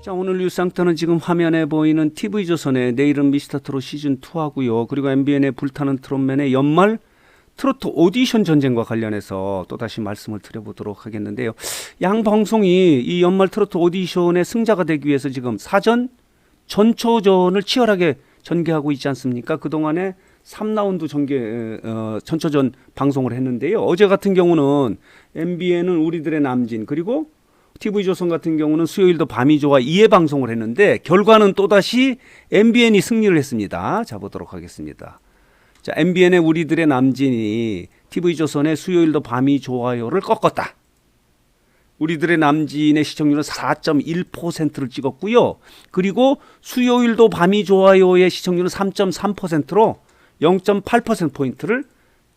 자 오늘 뉴스상터는 지금 화면에 보이는 TV조선의 내일은 미스터트롯 시즌2하고요. 그리고 MBN의 불타는 트롯맨의 연말 트로트 오디션 전쟁과 관련해서 또다시 말씀을 드려보도록 하겠는데요. 양 방송이 이 연말 트로트 오디션의 승자가 되기 위해서 지금 사전 전초전을 치열하게 전개하고 있지 않습니까? 그동안에 3라운드 전개 어, 전초전 방송을 했는데요. 어제 같은 경우는 MBN은 우리들의 남진 그리고 TV조선 같은 경우는 수요일도 밤이 좋아 2회 방송을 했는데 결과는 또다시 MBN이 승리를 했습니다. 자 보도록 하겠습니다. 자 MBN의 우리들의 남진이 TV조선의 수요일도 밤이 좋아요를 꺾었다. 우리들의 남진의 시청률은 4.1%를 찍었고요. 그리고 수요일도 밤이 좋아요의 시청률은 3.3%로 0.8% 포인트를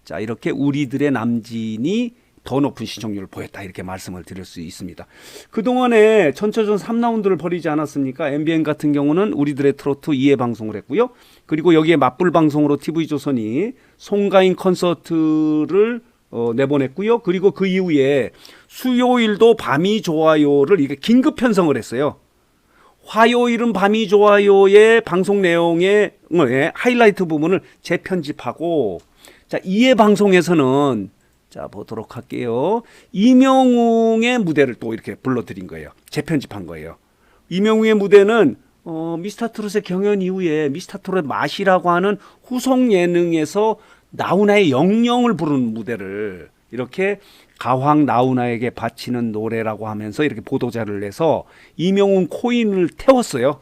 자 이렇게 우리들의 남진이 더 높은 시청률을 보였다 이렇게 말씀을 드릴 수 있습니다. 그동안에 전초전 3라운드를 벌이지 않았습니까? MBN 같은 경우는 우리들의 트로트 2회 방송을 했고요. 그리고 여기에 맞불 방송으로 TV조선이 송가인 콘서트를 어, 내보냈고요. 그리고 그 이후에 수요일도 밤이 좋아요를 이게 긴급 편성을 했어요. 화요일은 밤이 좋아요의 방송 내용의 예, 하이라이트 부분을 재편집하고 자, 이해 방송에서는 자, 보도록 할게요. 이명웅의 무대를 또 이렇게 불러드린 거예요. 재편집한 거예요. 이명웅의 무대는 어, 미스터 트롯의 경연 이후에 미스터 트롯의 맛이라고 하는 후속 예능에서 나훈아의 영영을 부르는 무대를 이렇게 가황 나훈아에게 바치는 노래라고 하면서 이렇게 보도자를 내서 이명웅 코인을 태웠어요.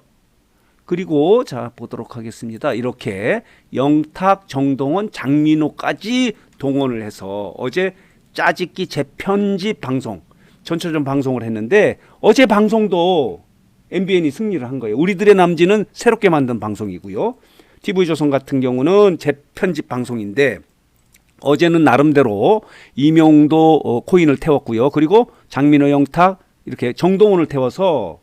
그리고 자 보도록 하겠습니다. 이렇게 영탁, 정동원, 장민호까지 동원을 해서 어제 짜집기 재편집 방송 전초전 방송을 했는데 어제 방송도 MBN이 승리를 한 거예요. 우리들의 남진은 새롭게 만든 방송이고요. TV조선 같은 경우는 재편집 방송인데 어제는 나름대로 이명도 어, 코인을 태웠고요. 그리고 장민호 영탁 이렇게 정동원을 태워서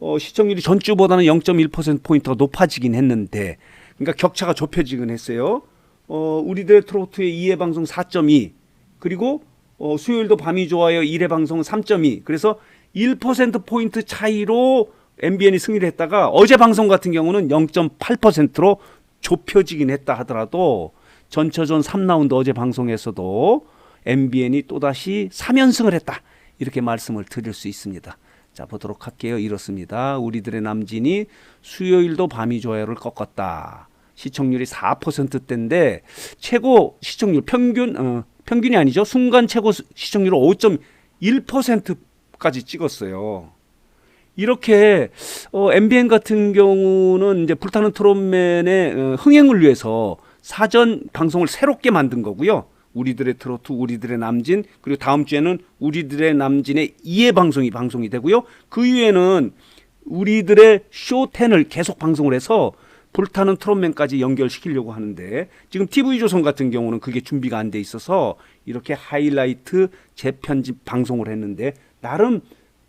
어, 시청률이 전주보다는 0.1% 포인트가 높아지긴 했는데 그러니까 격차가 좁혀지긴 했어요. 어, 우리들 트로트의 2회 방송 4.2 그리고 어, 수요일도 밤이 좋아요 1회 방송은 3.2 그래서 1% 포인트 차이로 MBN이 승리를 했다가 어제 방송 같은 경우는 0.8%로 좁혀지긴 했다 하더라도 전처전 3라운드 어제 방송에서도 MBN이 또다시 3연승을 했다. 이렇게 말씀을 드릴 수 있습니다. 자, 보도록 할게요. 이렇습니다. 우리들의 남진이 수요일도 밤이 좋아요를 꺾었다. 시청률이 4%대인데 최고 시청률 평균 어, 평균이 아니죠. 순간 최고 수- 시청률은 5.1%까지 찍었어요. 이렇게 어, MBN 같은 경우는 이제 불타는 트롯맨의 어, 흥행을 위해서 사전 방송을 새롭게 만든 거고요. 우리들의 트로트, 우리들의 남진, 그리고 다음 주에는 우리들의 남진의 2회 방송이 방송이 되고요. 그 이후에는 우리들의 쇼10을 계속 방송을 해서 불타는 트롯맨까지 연결시키려고 하는데 지금 TV조선 같은 경우는 그게 준비가 안 돼 있어서 이렇게 하이라이트 재편집 방송을 했는데 나름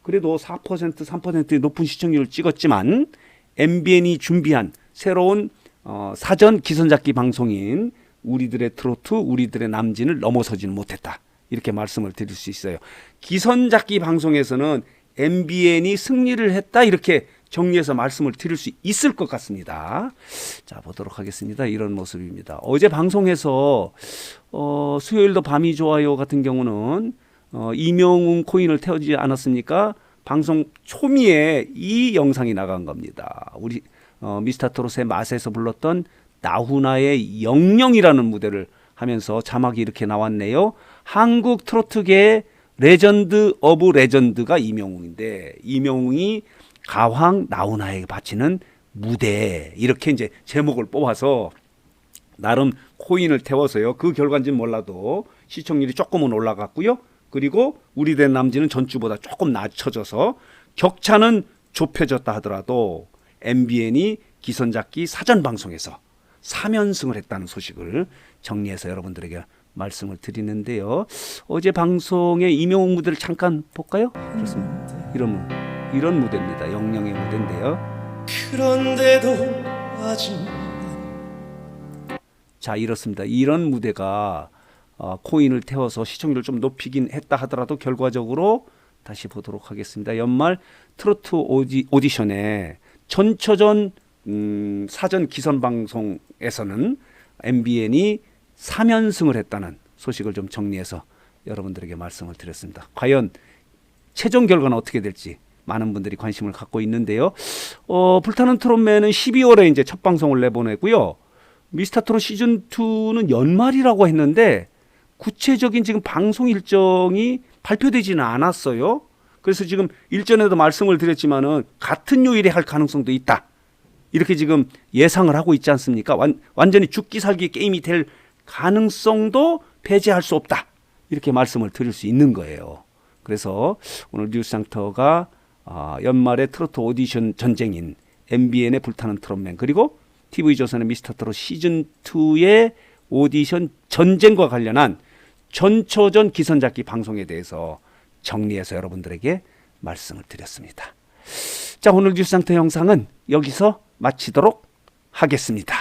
그래도 4% 3%의 높은 시청률을 찍었지만 MBN이 준비한 새로운 어, 사전 기선잡기 방송인 우리들의 트로트, 우리들의 남진을 넘어서지는 못했다. 이렇게 말씀을 드릴 수 있어요. 기선잡기 방송에서는 MBN이 승리를 했다. 이렇게 정리해서 말씀을 드릴 수 있을 것 같습니다. 자, 보도록 하겠습니다. 이런 모습입니다. 어제 방송에서 어, 수요일도 밤이 좋아요 같은 경우는 어, 이명웅 코인을 태우지 않았습니까? 방송 초미에 이 영상이 나간 겁니다. 우리 어, 미스터 트롯의 맛에서 불렀던 나훈아의 영영이라는 무대를 하면서 자막이 이렇게 나왔네요. 한국 트로트계의 레전드 오브 레전드가 이명웅인데 이명웅이 가황 나훈아에게 바치는 무대 이렇게 이제 제목을 뽑아서 나름 코인을 태워서요. 그 결과인지는 몰라도 시청률이 조금은 올라갔고요. 그리고 우리 된 남진은 전주보다 조금 낮춰져서 격차는 좁혀졌다 하더라도 MBN이 기선잡기 사전 방송에서 3연승을 했다는 소식을 정리해서 여러분들에게 말씀을 드리는데요. 어제 방송에 이명웅 무대를 잠깐 볼까요? 그렇습니다. 이런 이런 무대입니다. 영영의 무대인데요. 그런데도 아직 자 이렇습니다. 이런 무대가 어, 코인을 태워서 시청률을 좀 높이긴 했다 하더라도 결과적으로 다시 보도록 하겠습니다. 연말 트로트 오디, 오디션에 전초전 음, 사전 기선 방송에서는 MBN이 3연승을 했다는 소식을 좀 정리해서 여러분들에게 말씀을 드렸습니다. 과연 최종 결과는 어떻게 될지 많은 분들이 관심을 갖고 있는데요. 어, 불타는 트롯맨은 12월에 이제 첫 방송을 내보내고요. 미스터 트롯 시즌 2는 연말이라고 했는데 구체적인 지금 방송 일정이 발표되지는 않았어요. 그래서 지금 일전에도 말씀을 드렸지만은 같은 요일에 할 가능성도 있다. 이렇게 지금 예상을 하고 있지 않습니까? 완, 완전히 죽기 살기 게임이 될 가능성도 배제할 수 없다. 이렇게 말씀을 드릴 수 있는 거예요. 그래서 오늘 뉴스상터가 아, 연말에 트로트 오디션 전쟁인 MBN의 불타는 트롯맨 그리고 TV조선의 미스터 트롯 시즌 2의 오디션 전쟁과 관련한 전초전 기선잡기 방송에 대해서 정리해서 여러분들에게 말씀을 드렸습니다. 자, 오늘 뉴스상터 영상은 여기서 마치도록 하겠습니다.